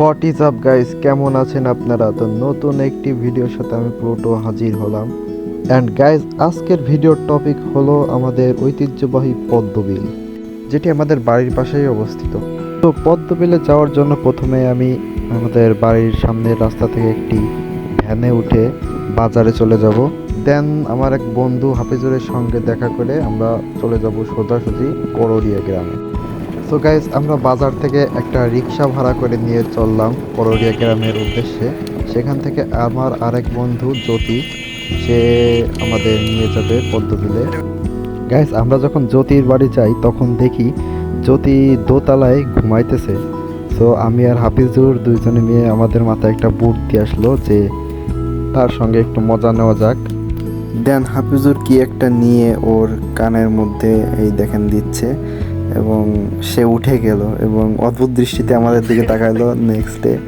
What is up guys কেমন আছেন আপনারা? তো নতুন একটি ভিডিওর সাথে আমি পুরোটো হাজির হলাম। অ্যান্ড গাইস আজকের ভিডিওর টপিক হলো আমাদের ঐতিহ্যবাহী পদ্মবিল, যেটি আমাদের বাড়ির পাশেই অবস্থিত। তো পদ্মবিলে যাওয়ার জন্য প্রথমে আমি আমাদের বাড়ির সামনের রাস্তা থেকে একটি ভ্যানে উঠে বাজারে চলে যাব। দেন আমার এক বন্ধু হাফিজুরের সঙ্গে দেখা করে আমরা চলে যাব সোজাসুজি করড়িয়া গ্রামে। সো গাইজ আমরা বাজার থেকে একটা রিক্সা ভাড়া করে নিয়ে চললাম করড়িয়া গ্রামের উদ্দেশ্যে। সেখান থেকে আমার আরেক বন্ধু জ্যোতি, সে আমাদের নিয়ে যাবে পদ্মবিলে গাইজ আমরা যখন জ্যোতির বাড়ি যাই, তখন দেখি জ্যোতি দোতলায় ঘুমাইতেছে। সো আমি আর হাফিজুর দুইজনে মিলে আমাদের মাথায় একটা বুট দিয়ে আসলো যে তার সঙ্গে একটু মজা নেওয়া যাক। দেন হাফিজুর কি একটা নিয়ে ওর কানের মধ্যে এই দেখেন দিচ্ছে। এবং সে উঠে গেল এবং অদ্ভুত দৃষ্টিতে আমাদের দিকে তাকাইলো নেক্সট ডে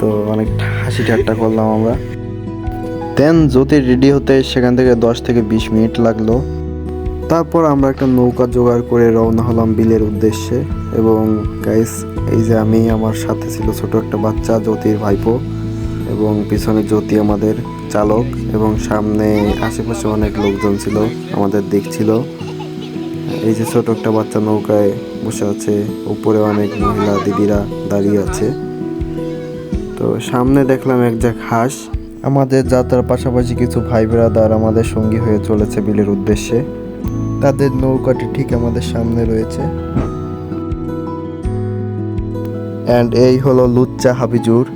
তো অনেক হাসি ঠাট্টা করলাম আমরা। দেন জ্যোতি রেডি হতে সেখান থেকে দশ থেকে বিশ মিনিট লাগল। তারপর আমরা একটা নৌকা জোগাড় করে রওনা হলাম বিলের উদ্দেশ্যে এবং গাইস এই যে আমি, আমার সাথে ছিল ছোট একটা বাচ্চা, জ্যোতির ভাইপো এবং পিছনে জ্যোতি আমাদের চালক এবং সামনে আশেপাশে অনেক লোকজন ছিল, আমাদের দেখছিল। এই যে ছোট একটা বাচ্চা নৌকায় বসে আছে, উপরে অনেক মহিলা দিদিরা দাঁড়িয়ে আছে। তো সামনে দেখলাম এক জাক হাঁস। আমাদের যাত্রার পাশাপাশি কিছু ভাই ব্রাদার আমাদের সঙ্গী হয়ে চলেছে বিলের উদ্দেশ্যে। তাদের নৌকাটি ঠিক আমাদের সামনে রয়েছে। অ্যান্ড এই হলো লুচ্চা হাবিজুর,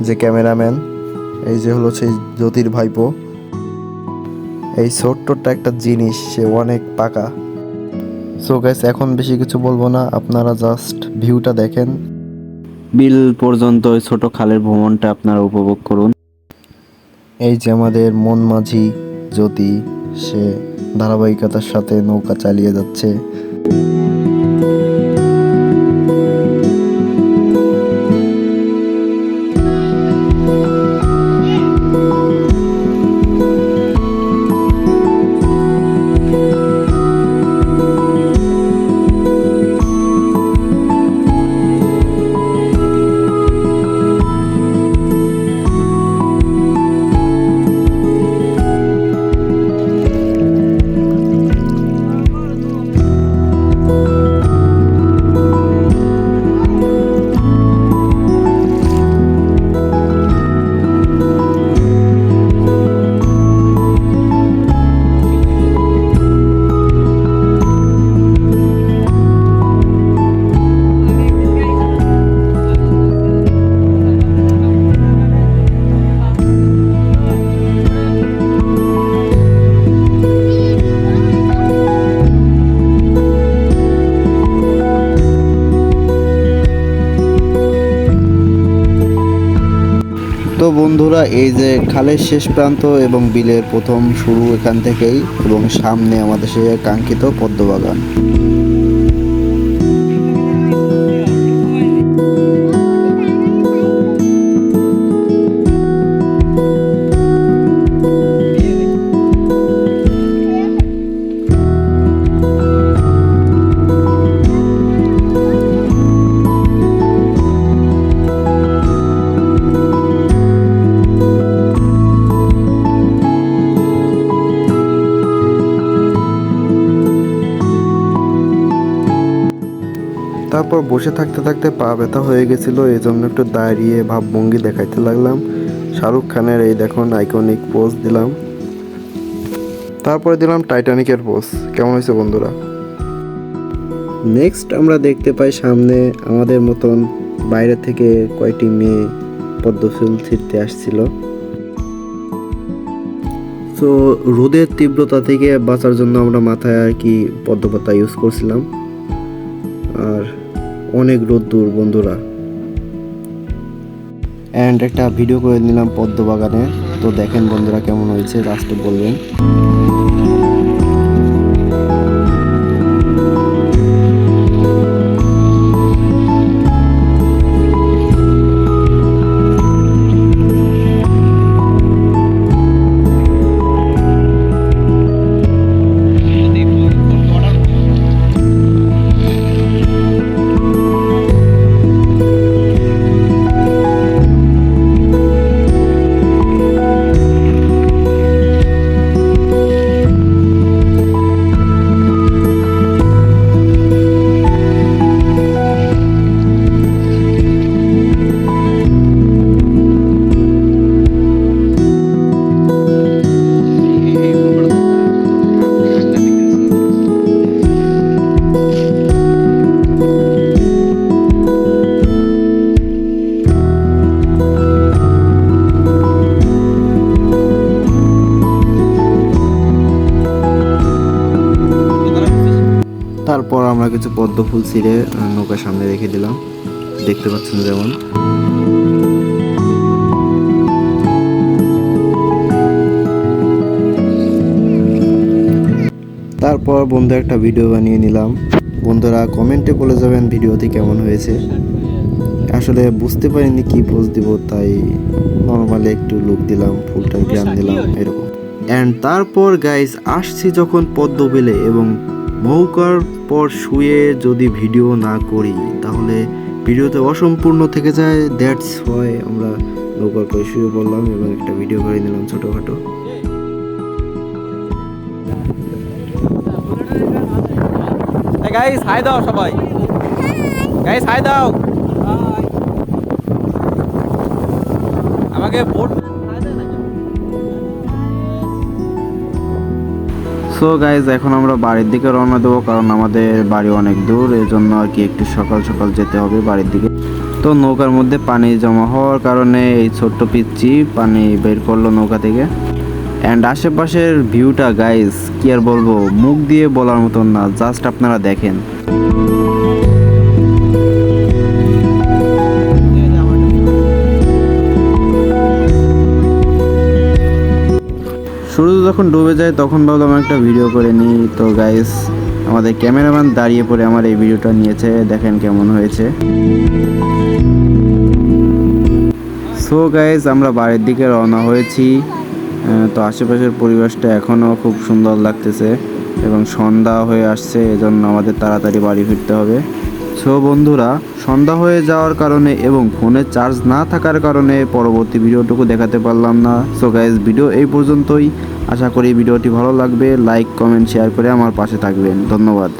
যে ক্যামেরাম্যান। এই যে হলো সেই জ্যোতির ভাইপো। এই ছোট্টটা একটা জিনিস, সে অনেক পাকা। সো গাইস এখন বেশি কিছু বলব না। আপনারা জাস্ট ভিউটা দেখেন। বিল পর্যন্ত ওই ছোট খালের ভ্রমণটা আপনারা উপভোগ করুন। এই যে আমাদের মন মাঝি জ্যোতি সে ধারাবাহিকতার সাথে নৌকা চালিয়ে যাচ্ছে। তো বন্ধুরা, এই যে খালের শেষ প্রান্ত এবং বিলের প্রথম শুরু এখান থেকেই এবং সামনে আমাদের সেই কাঙ্ক্ষিত পদ্মবাগান। তারপর বসে থাকতে থাকতে পা ব্যথা হয়ে গেছিল এই জন্য একটু দাঁড়িয়ে ভাবভঙ্গি দেখাইতে লাগলাম। শাহরুখ খানের এই দেখুন আইকনিক পোজ দিলাম। তারপরে দিলাম টাইটানিকের পোজ কেমন হয়েছে বন্ধুরা? নেক্সট আমরা দেখতে পাই সামনে আমাদের মতন বাইরে থেকে কয়টি মেয়ে পদ্মফুল ছিঁড়তে আসছিল। তো রোদের তীব্রতা থেকে বাঁচার জন্য আমরা মাথায় আর কি পদ্মপাতা ইউজ করছিলাম। অনেক রোদ্দুর, বন্ধুরা। অ্যান্ড একটা ভিডিও করে নিলাম পদ্ম বাগানের তো দেখেন বন্ধুরা কেমন হয়েছে লাস্টে বলবেন। কিছু পদ্ম ফুল ছিঁড়ে নৌকার সামনে রেখে দিলাম। দেখতে পাচ্ছেন যেমন। তারপর বন্ধু একটা ভিডিও বানিয়ে নিলাম। বন্ধুরা কমেন্টে বলে যাবেন ভিডিওটি কেমন হয়েছে। আসলে বুঝতে পারিনি কি পোজ দিব, তাই নর্মালি একটু লুক দিলাম, ফুলটার জ্ঞান দিলাম, এরকম। অ্যান্ড তারপর গাইস আসছি যখন পদ্মবিলে এবং নৌকার পর শুয়ে যদি ভিডিও না করি, তাহলে ভিডিওতে অসম্পূর্ণ থেকে যায়। দ্যাটস হয় আমরা নৌকার পর শুয়ে পড়লাম এবং একটা ভিডিও করে নিলাম ছোটোখাটো। গাইস হাই দাও সবাই। গাইস হাই দাও। আমাকে ভোট সো গাইজ এখন আমরা বাড়ির দিকে রওনা দেবো কারণ আমাদের বাড়ি অনেক দূর, এই জন্য আর কি একটু সকাল সকাল যেতে হবে বাড়ির দিকে। তো নৌকার মধ্যে পানি জমা হওয়ার কারণে এই ছোট্ট পিচ্ছি পানি বের করল নৌকা থেকে। অ্যান্ড আশেপাশের ভিউটা গাইজ কি আর বলব, মুখ দিয়ে বলার মতন না জাস্ট আপনারা দেখেন। যখন ডুবে যায়, তখন ভাবলাম একটা ভিডিও করে নিই। তো গাইস আমাদের ক্যামেরাম্যান দাঁড়িয়ে পড়ে আমার এই ভিডিওটা নিয়েছে। দেখেন কেমন হয়েছে। সো গাইস আমরা বাড়ির দিকে রওনা হয়েছি। তো আশেপাশের পরিবেশটা এখনও খুব সুন্দর লাগতেছে এবং সন্ধ্যা হয়ে আসছে, এজন্য আমাদের তাড়াতাড়ি বাড়ি ফিরতে হবে। সো বন্ধুরা, সন্ধ্যা হয়ে যাওয়ার কারণে এবং ফোনে চার্জ না থাকার কারণে পরবর্তী ভিডিওটুকু দেখাতে পারলাম না। সো গাইজ ভিডিও এই পর্যন্তই। আশা করি ভিডিওটি ভালো লাগবে। লাইক কমেন্ট শেয়ার করে আমার পাশে থাকবেন। ধন্যবাদ।